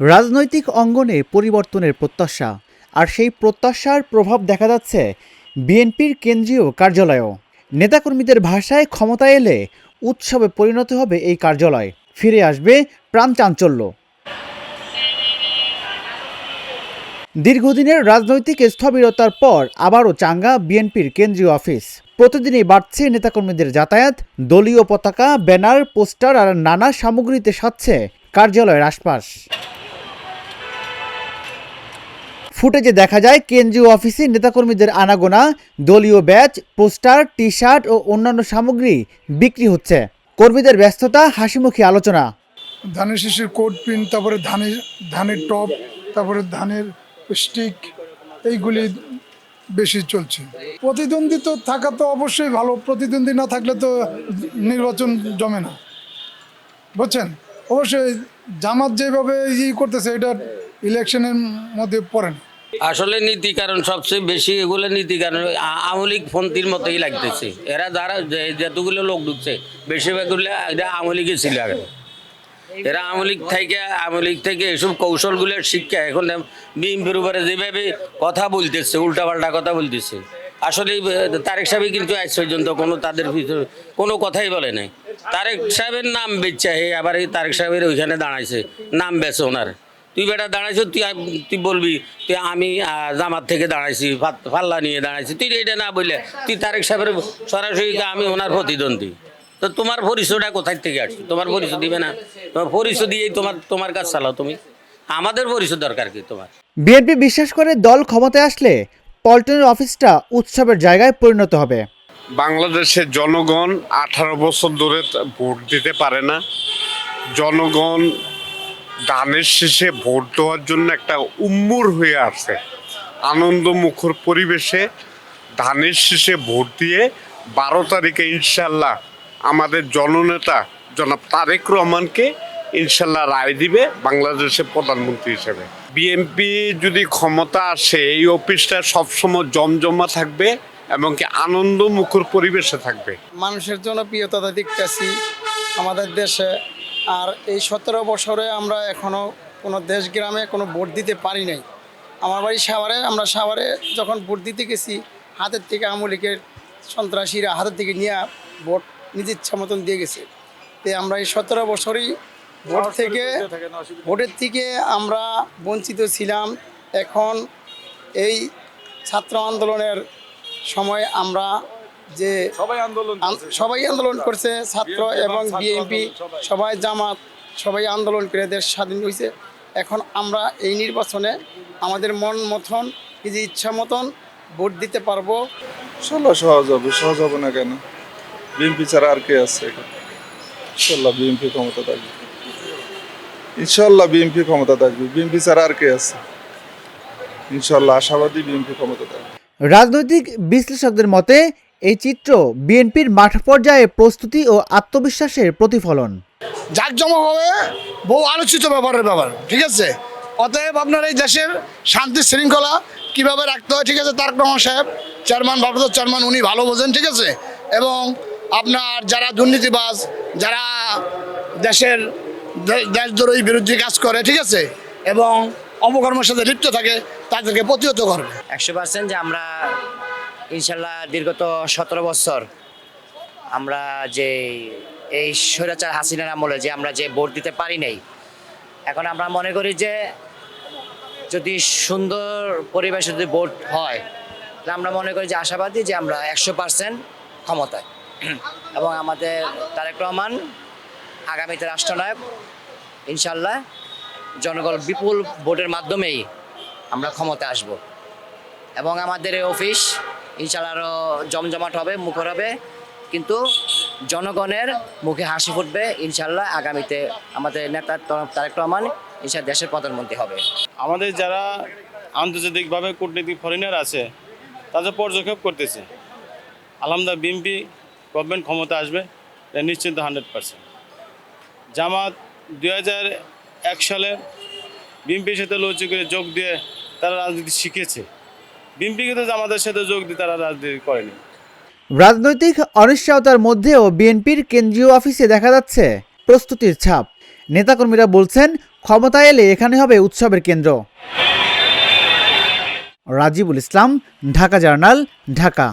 রাজনৈতিক অঙ্গনে পরিবর্তনের প্রত্যাশা, আর সেই প্রত্যাশার প্রভাব দেখা যাচ্ছে বিএনপির কেন্দ্রীয় কার্যালয়েও। নেতাকর্মীদের ভাষায় ক্ষমতা এলে উৎসবে পরিণত হবে এই কার্যালয়। ফিরে আসবে প্রাণ চাঞ্চল্য। দীর্ঘদিনের রাজনৈতিক স্থবিরতার পর আবারও চাঙ্গা বিএনপির কেন্দ্রীয় অফিস। প্রতিদিনই বাড়ছে নেতাকর্মীদের যাতায়াত, দলীয় পতাকা, ব্যানার, পোস্টার আর নানা সামগ্রীতে সাজছে কার্যালয়ের আশপাশ। ফুটেজে দেখা যায় কেন্দ্রীয় অফিসে নেতাকর্মীদের আনাগোনা, দলীয় ব্যাচ, পোস্টার টি শার্ট ও অন্যান্য সামগ্রী বিক্রি হচ্ছে। কর্মীদের ব্যস্ততা, হাসিমুখী আলোচনা। ধানের শিশুর কোট প্রিন্ট, তারপরে ধানের ধানের টপ, তারপরে ধানের স্টিক, এইগুলি বেশি চলছে। প্রতিদ্বন্দ্বী তো থাকা তো অবশ্যই ভালো, প্রতিদ্বন্দ্বী না থাকলে তো নির্বাচন জমে না। বুঝছেন? অবশ্যই জামাত যেভাবে ই করতেছে, এটা ইলেকশনের মধ্যে পড়ে না। আসলে নীতি কারণ, সবচেয়ে বেশি এগুলো নীতি কারণ আওয়ামী লীগ ফন্তির মতোই লাগতেছে। এরা যারা যতগুলো লোক ঢুকছে বেশিরভাগগুলো এটা আওয়ামী লীগে ছিল আগে এরা আওয়ামী লীগ থেকে, আওয়ামী লীগ থেকে এসব কৌশলগুলোর শিক্ষা এখন বিএনপির উপরে যেভাবে কথা বলতেছে, উল্টাপাল্টা কথা বলতেছে। আসলে তারেক সাহেব কিন্তু আজ পর্যন্ত কোনো তাদের ভিতরে কোনো কথাই বলে নাই। তারেক সাহেবের নাম বেচছে হে আবার এই তারেক সাহেবের ওইখানে দাঁড়াইছে, নাম বেছে ওনার। তুই বেটা দাঁড়াইছ তুই তুই বলবি তুই আমি জামাত থেকে দাঁড়াইছি ফাল্লা নিয়ে দাঁড়াইছি। তুই এটা না বললে তুই তারেক সাহেবের সরাসরি কা আমি ওনার প্রতিদ্বন্দ্বী। তো তোমার পরিচয়টা কোথায় থেকে আসছে? তোমার পরিচয় দিবে না? তোমার পরিচয় দিয়েই তোমার তোমার কাজ চালাও তুমি। আমাদের পরিচয় দরকার কি তোমার? বিএনপি বিশ্বাস করে দল ক্ষমতায় আসলে পল্টনের অফিসটা উৎসবের জায়গায় পরিণত হবে। বাংলাদেশের জনগণ আঠারো বছর ধরে তা- ভোট দিতে পারে না। জনগণ ধানের শেষে ভোট দেওয়ার জন্য একটা উম্মুর হয়ে আছে আনন্দ মুখর পরিবেশে ধানের শেষে ভোট দিয়ে বারো তারিখে ইনশাল্লাহ আমাদের জননেতা জনাব তারেক রহমানকে ইনশাল্লাহ রায় দিবে বাংলাদেশের প্রধানমন্ত্রী হিসেবে। বিএনপি যদি ক্ষমতা আসে, এই অফিসটা সবসময় জমজমা থাকবে এবং কি আনন্দ মুখর পরিবেশে থাকবে। মানুষের জনপ্রিয়তা দেখতেছি, আমাদের দেশে আর এই সতেরো বছরে আমরা এখনও কোনো দেশ গ্রামে কোনো ভোট দিতে পারি নাই। আমার বাড়ি সাভারে আমরা সাভারে যখন ভোট দিতে গেছি হাতের থেকে আমলিকের সন্ত্রাসীরা হাতের থেকে নিয়ে ভোট নিজ ইচ্ছা মতন দিয়ে গেছে। তো আমরা এই সতেরো বছরই ভোট থেকে ভোটের থেকে আমরা বঞ্চিত ছিলাম। এখন এই ছাত্র আন্দোলনের সময় আমরা যে সবাই আন্দোলন সবাই আন্দোলন করছে ছাত্র এবং বিএনপি সবাই। জামাত সবাই আন্দোলন করে দেশ স্বাধীন হয়েছে এখন আমরা এই নির্বাচনে আমাদের মন মতন নিজে ইচ্ছা মতন ভোট দিতে পারব। ইনশাল্লাহ সহজ হবে সহজ হবে না কেন? বিএনপি ছাড়া আর কে আছে? ইনশাল্লাহ বিএনপি ক্ষমতা থাকবে। ইনশাল্লাহ বিএনপি ক্ষমতা থাকবে। বিএনপি ছাড়া আর কে আছে? ইনশাল্লাহ আশাবাদী বিএনপি ক্ষমতা থাকবে। রাজনৈতিক বিশ্লেষকদের মতে এই চিত্র বিএনপির মাঠ পর্যায়ে প্রস্তুতি ও আত্মবিশ্বাসের প্রতিফলন। জাঁকজমকভাবে বহু আলোচিত ব্যাপারের ব্যাপার ঠিক আছে? অতএব আপনার এই দেশের শান্তি শৃঙ্খলা কীভাবে রাখতে হয় ঠিক আছে? তারক রহমান সাহেব চেয়ারম্যান ভারপ্রাপ্ত চেয়ারম্যান উনি ভালো বোঝেন ঠিক আছে? এবং আপনার যারা দুর্নীতিবাজ যারা দেশের দেশদ্রোহী বিরুদ্ধে কাজ করে ঠিক আছে? এবং অপকর্মের সাথে লিপ্ত থাকে তাদেরকে প্রতিহত করবে। একশো পার্সেন্ট যে আমরা ইনশাল্লাহ দীর্ঘত সতেরো বছর আমরা যে এই স্বৈরাচার হাসিনার আমলে যে আমরা যে ভোট দিতে পারি নাই, এখন আমরা মনে করি যে যদি সুন্দর পরিবেশে যদি ভোট হয়, তাহলে আমরা মনে করি যে আশাবাদী যে আমরা একশো পার্সেন্ট ক্ষমতায়। এবং আমাদের তারেক রহমান, আগামীতে রাষ্ট্রনায়ক, ইনশাল্লাহ জনগণ বিপুল ভোটের মাধ্যমেই আমরা ক্ষমতা আসব। এবং আমাদের এই অফিস, ইনশাল্লাহ আরও জমজমাট হবে, মুখর হবে। কিন্তু জনগণের মুখে হাসি ফুটবে, ইনশাল্লাহ আগামীতে আমাদের নেতা তরফ তারেক রহমান, ইনশাল্লাহ দেশের প্রধানমন্ত্রী হবে। আমাদের যারা আন্তর্জাতিকভাবে কূটনীতিক ফরেনার আছে, তাদের পর্যবেক্ষণ করতেছে। আলহামদুলিল্লাহ, বিএনপি গভর্নমেন্ট ক্ষমতা আসবে নিশ্চিন্ত হান্ড্রেড পার্সেন্ট জামাত দুই হাজার এক সালে বিএনপির সাথে লৌচি করে যোগ দিয়ে তারা রাজনীতি শিখেছে। বিএনপি কিন্তু আমাদের সাথে যোগ দিয়ে তারা রাজনীতি করেনি। রাজনৈতিক অনিশ্চয়তার মধ্যেও বিএনপির কেন্দ্রীয় অফিসে দেখা যাচ্ছে প্রস্তুতির ছাপ। নেতাকর্মীরা বলছেন, ক্ষমতা এলে এখানে হবে উৎসবের কেন্দ্র। রাজিবুল ইসলাম, ঢাকা জার্নাল, ঢাকা।